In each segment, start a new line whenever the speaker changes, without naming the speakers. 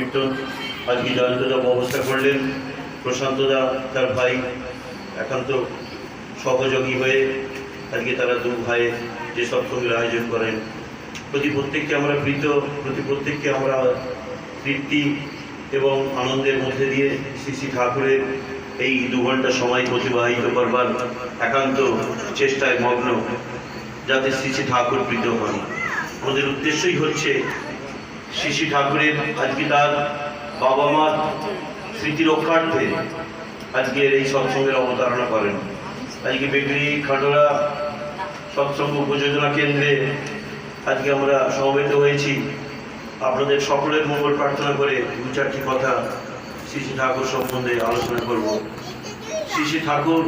সংকীর্তন আজকে জয়ন্তদা ব্যবস্থা করলেন প্রশান্তদা তার ভাই একান্ত সহযোগী হয়ে আজকে তারা দু ভাই যে সৎসঙ্গের আয়োজন করেন। প্রতি প্রত্যেককে আমরা প্রীত, প্রতি প্রত্যেককে আমরা তৃপ্তি এবং আনন্দের মধ্যে দিয়ে শ্রী শ্রী ঠাকুরের এই দু ঘণ্টা সময় অতিবাহিত করবার একান্ত চেষ্টায় মগ্ন, যাতে শ্রী শ্রী ঠাকুর প্রীত হন। আমাদের উদ্দেশ্যই হচ্ছে শ্রী ঠাকুরের আজকে তার বাবা মার স্মৃতি রক্ষার্থে আজকের এই সৎসঙ্গের অবতারণা করেন। আজকে বেগড়ি খাটোলা সৎসঙ্গ উপযোজনা কেন্দ্রে আজকে আমরা সমবেত হয়েছি। আপনাদের সকলের মঙ্গল প্রার্থনা করে দু চারটি কথা শ্রী ঠাকুর সম্বন্ধে আলোচনা করব। শ্রী ঠাকুর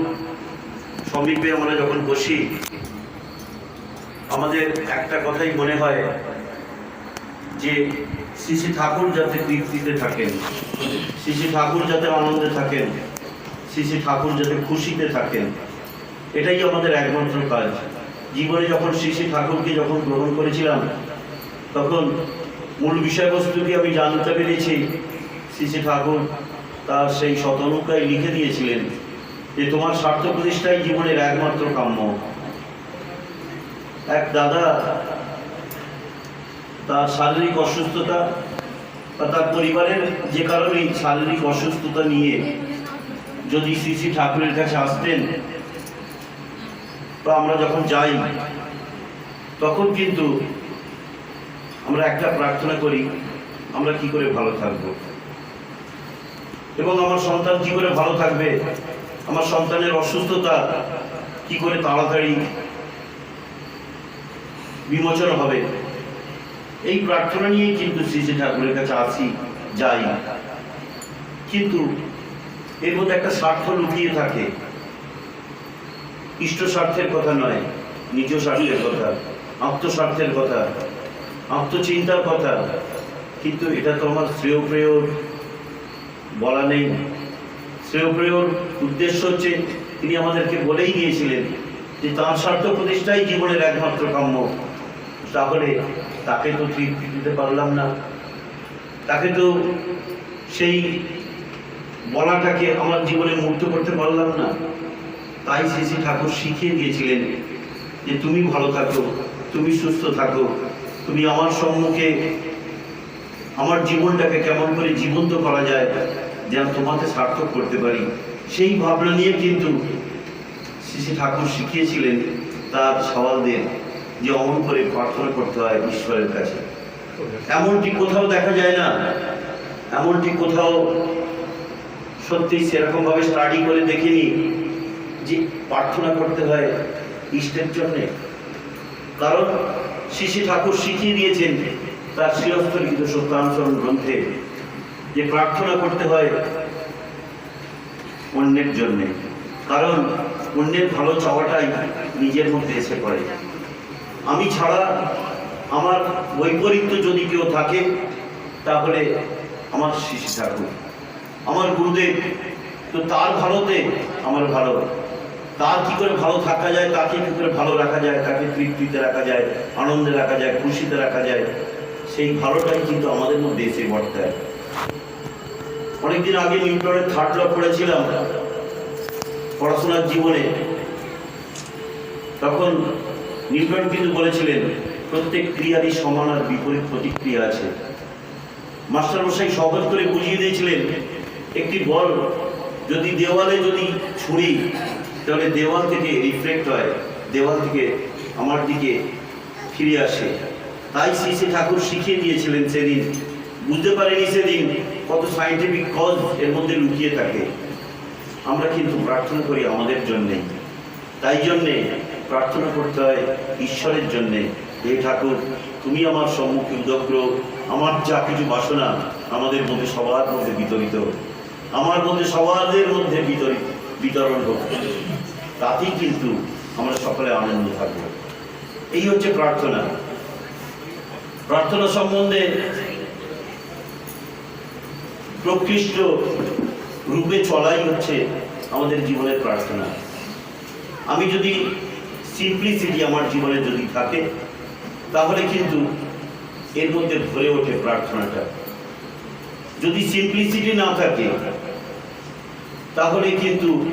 সমীপে আমরা যখন বসি, আমাদের একটা কথাই মনে হয় যে শ্রী ঠাকুর যাতে তৃপ্তিতে থাকেন, শ্রী ঠাকুর যাতে আনন্দে থাকেন, শ্রী ঠাকুর যাতে খুশিতে থাকেন, এটাই আমাদের একমাত্র কাজ। জীবনে যখন শ্রী ঠাকুরকে যখন গ্রহণ করেছিলাম, তখন মূল বিষয়বস্তুটি আমি জানতে পেরেছি? শ্রী ঠাকুর তার সেই শতনুকায় লিখে দিয়েছিলেন যে, তোমার স্বার্থ প্রতিষ্ঠাই জীবনের একমাত্র কাম্য। এক দাদা তার শারীরিক অসুস্থতা বা তার পরিবারের যে কারণেই শারীরিক অসুস্থতা নিয়ে যদি শ্রী শ্রী ঠাকুরের কাছে আসতেন বা আমরা যখন যাই, তখন কিন্তু আমরা একটা প্রার্থনা করি, আমরা কি করে ভালো থাকব? এবং আমার সন্তান কি করে ভালো থাকবে? আমার সন্তানের অসুস্থতা কি করে তাড়াতাড়ি বিমোচন হবে? এই প্রার্থনা নিয়েই কিন্তু শ্রী শ্রী ঠাকুরের কাছে আসি, যাই। কিন্তু এর মধ্যে একটা স্বার্থ লুকিয়ে থাকে। ইষ্ট স্বার্থের কথা নয়, নিজ স্বার্থের কথা আত্মস্বার্থের কথা আত্মচিন্তার কথা। কিন্তু এটা তো আমার শ্রেয় প্রেয়র বলা নেই। শ্রেয় প্রেয়র উদ্দেশ্য হচ্ছে, তিনি আমাদেরকে বলেই দিয়েছিলেন যে তাঁর স্বার্থ প্রতিষ্ঠাই জীবনের একমাত্র কাম্য। তাহলে তাকে তো তৃপ্তি দিতে পারলাম না। তাকে তো সেই বলাটাকে আমার জীবনে মুক্ত করতে পারলাম না। তাই শ্রী ঠাকুর শিখিয়ে দিয়েছিলেন যে তুমি ভালো থাকো, তুমি সুস্থ থাকো, তুমি আমার সম্মুখে আমার জীবনটাকে কেমন করে জীবন্ত করা যায় যেন তোমাকে সার্থক করতে পারি। সেই ভাবনা নিয়ে কিন্তু শ্রী শ্রী ঠাকুর শিখিয়েছিলেন তার সওয়ালদের। যে অমন করে প্রার্থনা করতে হয় ঈশ্বরের কাছে। এমনটি কোথাও দেখা যায় না। এমনটি কোথাও সত্যি সেরকম ভাবে স্টাডি করে দেখিনি যে প্রার্থনা করতে হয় ইষ্টের জন্যে। কারণ শিশি ঠাকুর শিখিয়ে দিয়েছেন তার শিরস্থলিত সত্যানুসরণ গ্রন্থে যে প্রার্থনা করতে হয় অন্যের জন্যে। কারণ অন্যের ভালো চাওয়াটাই নিজের মধ্যে এসে পড়ে। আমি ছাড়া আমার বৈপরীত্য যদি কেউ থাকে, তাহলে আমার শিশু ঠাকুর আমার গুরুদেব, তো তার ভালোতে আমার ভালো। তার কী করে ভালো থাকা যায়, তাকে কি করে ভালো রাখা যায়, তাকে তৃপ্তিতে রাখা যায়, আনন্দে রাখা যায়, খুশিতে রাখা যায়, সেই ভালোটাই কিন্তু আমাদের মধ্যে এসে বর্তায়। অনেকদিন আগে নিউটনের থার্ড ল পড়েছিলাম পড়াশোনার জীবনে। তখন নিউটন কিন্তু বলেছিলেন, প্রত্যেক ক্রিয়ারই সমান আর বিপরীত প্রতিক্রিয়া আছে। মাস্টারমশাই সহজ করে বুঝিয়ে দিয়েছিলেন, একটি বল যদি দেওয়ালে যদি ছুঁড়ি তাহলে দেওয়াল থেকে রিফ্লেক্ট হয়, দেওয়াল থেকে আমার দিকে ফিরে আসে। তাই শ্রী শ্রী ঠাকুর শিখিয়ে দিয়েছিলেন সেদিন। বুঝতে পারেনি সেদিন কত সাইন্টিফিক কজ এর মধ্যে লুকিয়ে থাকে। আমরা কিন্তু প্রার্থনা করি আমাদের জন্যে তাই জন্যে প্রার্থনা করতে হয় ঈশ্বরের জন্যে। হে ঠাকুর, তুমি আমার সম্মুখে উদগ্র, আমার যা কিছু বাসনা আমাদের মধ্যে সবার মধ্যে বিতরিত। আমার মধ্যে সবাদের মধ্যে বিতরিত বিতরণ হোক। তাতেই কিন্তু আমরা সকলে আনন্দ থাকব। এই হচ্ছে প্রার্থনা। প্রার্থনা সম্বন্ধে প্রকৃষ্ট রূপে চলাই হচ্ছে আমাদের জীবনের প্রার্থনা। আমি যদি সিম্পলিসিটি আমার জীবনে যদি থাকে, তাহলে কিন্তু এর মধ্যে ভরে ওঠে প্রার্থনাটা। যদি সিম্পলিসিটি না থাকে, তাহলে কিন্তু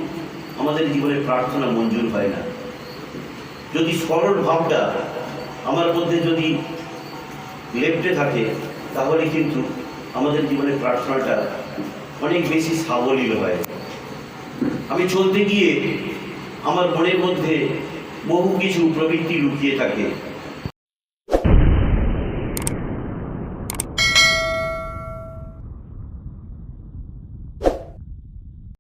আমাদের জীবনে প্রার্থনা মঞ্জুর হয় না। যদি সরল ভাবটা আমার মধ্যে যদি লেপটে থাকে, তাহলে কিন্তু আমাদের জীবনে প্রার্থনাটা অনেক বেশি সাবলীল হয়। আমি চলতে গিয়ে আমার মনের মধ্যে বহু কিছু প্রবৃত্তি লুকিয়ে থাকে।